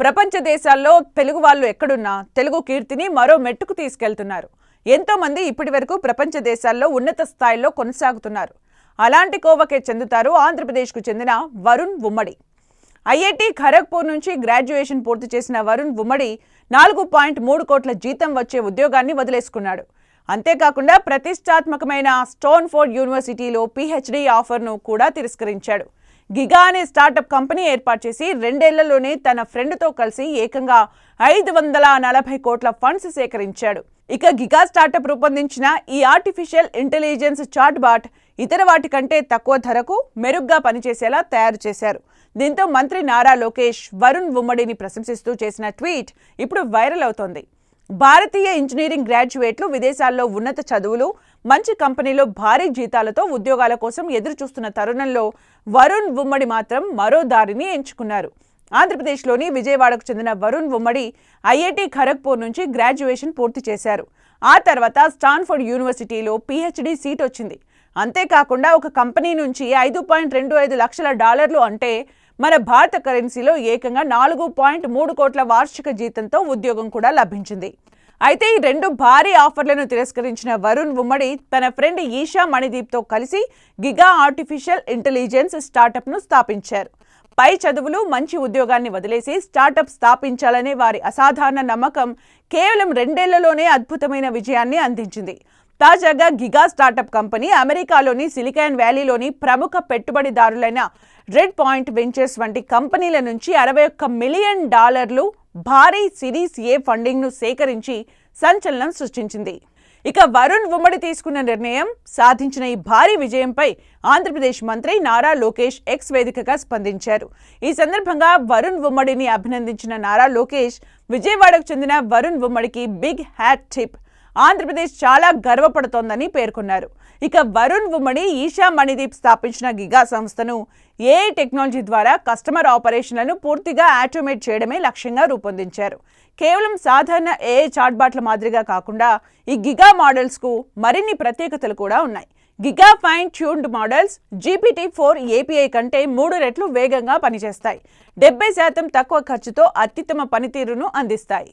ప్రపంచ దేశాల్లో తెలుగు వాళ్ళు ఎక్కడున్నా తెలుగు కీర్తిని మరో మెట్టుకు తీసుకెళ్తున్నారు. ఎంతోమంది ఇప్పటి వరకు ప్రపంచ దేశాల్లో ఉన్నత స్థాయిలో కొనసాగుతున్నారు. అలాంటి కోవకే చెందుతారు ఆంధ్రప్రదేశ్కు చెందిన వరుణ్ ఉమ్మడి. ఐఐటి ఖరగ్పూర్ నుంచి గ్రాడ్యుయేషన్ పూర్తి చేసిన వరుణ్ ఉమ్మడి నాలుగు పాయింట్ మూడు కోట్ల జీతం వచ్చే ఉద్యోగాన్ని వదిలేసుకున్నాడు. అంతేకాకుండా ప్రతిష్టాత్మకమైన స్టోన్ఫోర్డ్ యూనివర్సిటీలో పీహెచ్డీ ఆఫర్ను కూడా తిరస్కరించాడు. గిగా అనే స్టార్టప్ కంపెనీ ఏర్పాటు చేసి రెండేళ్ళలోనే తన ఫ్రెండ్తో కలిసి ఏకంగా ఐదు వందల నలభై కోట్ల ఫండ్స్ సేకరించాడు. ఇక గిగా స్టార్టప్ రూపొందించిన ఈ ఆర్టిఫిషియల్ ఇంటెలిజెన్స్ చాట్ బాట్ ఇతర వాటి కంటే తక్కువ ధరకు మెరుగ్గా పనిచేసేలా తయారు చేశారు. దీంతో మంత్రి నారా లోకేష్ వరుణ్ ఉమ్మడిని ప్రశంసిస్తూ చేసిన ట్వీట్ ఇప్పుడు వైరల్ అవుతోంది. భారతీయ ఇంజనీరింగ్ గ్రాడ్యుయేట్లు విదేశాల్లో ఉన్నత చదువులు మంచి కంపెనీలో భారీ జీతాలతో ఉద్యోగాల కోసం ఎదురు చూస్తున్న తరుణంలో వరుణ్ ఉమ్మడి మాత్రం మరో దారిని ఎంచుకున్నారు. ఆంధ్రప్రదేశ్లోని విజయవాడకు చెందిన వరుణ్ ఉమ్మడి ఐఐటి ఖరగ్పూర్ నుంచి గ్రాడ్యుయేషన్ పూర్తి చేశారు. ఆ తర్వాత స్టాన్ఫర్డ్ యూనివర్సిటీలో పిహెచ్డి సీట్ వచ్చింది. అంతేకాకుండా ఒక కంపెనీ నుంచి ఐదు పాయింట్ రెండు ఐదు లక్షల డాలర్లు అంటే మన భారత కరెన్సీలో ఏకంగా నాలుగు పాయింట్ మూడు కోట్ల వార్షిక జీతంతో ఉద్యోగం కూడా లభించింది. అయితే ఈ రెండు భారీ ఆఫర్లను తిరస్కరించిన వరుణ్ ఉమ్మడి తన ఫ్రెండ్ ఈషా మణిదీప్తో కలిసి గిగా ఆర్టిఫిషియల్ ఇంటెలిజెన్స్ స్టార్టప్ను స్థాపించారు. పై చదువులు మంచి ఉద్యోగాన్ని వదిలేసి స్టార్టప్ స్థాపించాలనే వారి అసాధారణ నమ్మకం కేవలం రెండేళ్ళలోనే అద్భుతమైన విజయాన్ని అందించింది. తాజాగా గిగా స్టార్టప్ కంపెనీ అమెరికాలోని సిలికాన్ వ్యాలీలోని ప్రముఖ పెట్టుబడిదారులైన రెడ్ పాయింట్ వెంచర్స్ వంటి కంపెనీల నుంచి అరవై ఒక్క మిలియన్ డాలర్లు భారీ సిరీస్ ఏ ఫండింగ్ను సేకరించి సంచలనం సృష్టించింది. ఇక వరుణ్ ఉమ్మడి తీసుకున్న నిర్ణయం సాధించిన ఈ భారీ విజయంపై ఆంధ్రప్రదేశ్ మంత్రి నారా లోకేష్ ఎక్స్ వేదికగా స్పందించారు. ఈ సందర్భంగా వరుణ్ ఉమ్మడిని అభినందించిన నారా లోకేష్ విజయవాడకు చెందిన వరుణ్ ఉమ్మడికి బిగ్ హ్యాట్ టిప్ ఆంధ్రప్రదేశ్ చాలా గర్వపడుతోందని పేర్కొన్నారు. ఇక వరుణ్ ఉమ్మడి ఈషా మణిదీప్ స్థాపించిన గిగా సంస్థను ఏఐ టెక్నాలజీ ద్వారా కస్టమర్ ఆపరేషన్లను పూర్తిగా ఆటోమేట్ చేయడమే లక్ష్యంగా రూపొందించారు. కేవలం సాధారణ ఏఐ చాట్బాట్ల మాదిరిగా కాకుండా ఈ గిగా మోడల్స్కు మరిన్ని ప్రత్యేకతలు కూడా ఉన్నాయి. Giga fine tuned models GPT four API కంటే మూడు రెట్లు వేగంగా పనిచేస్తాయి. డెబ్బై శాతం తక్కువ ఖర్చుతో అత్యుత్తమ పనితీరును అందిస్తాయి.